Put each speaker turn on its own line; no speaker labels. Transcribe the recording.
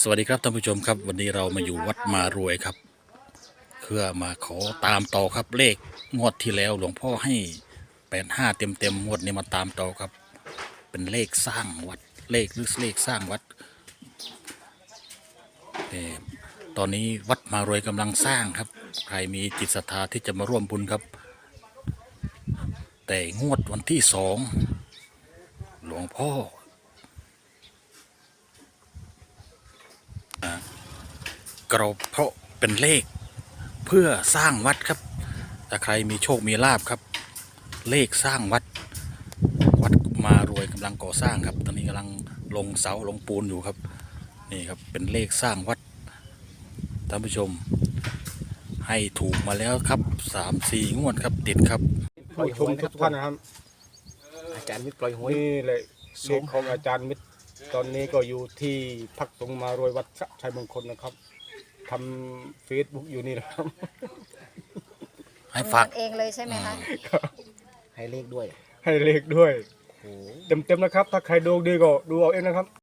สวัสดีครับท่านผู้ชมครับ วันนี้เรามาอยู่วัดมารวยครับ เพื่อมาขอตามต่อครับเลขงวดที่แล้วหลวงพ่อให้แปดห้าเต็มเต็มงวดนี้มาตามต่อครับ เป็นเลขสร้างวัดเลขหรือเลขสร้างวัดเอ่ตอนนี้วัดมารวยกำลังสร้างครับ ใครมีจิตศรัทธาที่จะมาร่วมบุญครับ แต่งวดวันที่สองหลวงพ่อ กรอบเพราะเป็นเลข เพื่อสร้างวัดครับถ้าใครมีโชคมีลาบครับ เลขสร้างวัด วัดมารวยกำลังก่อสร้างครับ ตอนนี้กำลังลงเสาลงปูนอยู่ครับ นี่ครับเป็นเลขสร้างวัดท่านผู้ชม ให้ถูกมาแล้วครับสามสี่งวดครับติดครับ
ผู้ชมทุกท่านนะครับ
อาจารย์มิตรปล่อยหวย
นี่เลยเลขของอาจารย์มิตรตอนนี้ก็อยู่ที่พักสงฆ์มารวยวัดสะชัยมงคลนะครับ ทำเฟซบุ๊กอยู่นี่นะครับ
ให้ฝาก
ทำงนเองเลยใช่ไหมคะ
ให้เลขด้วย
ให้เลขด้วย
โอ้โห
เต็มๆนะครับ ถ้าใครดูดีก็ดูเอาเองนะครับ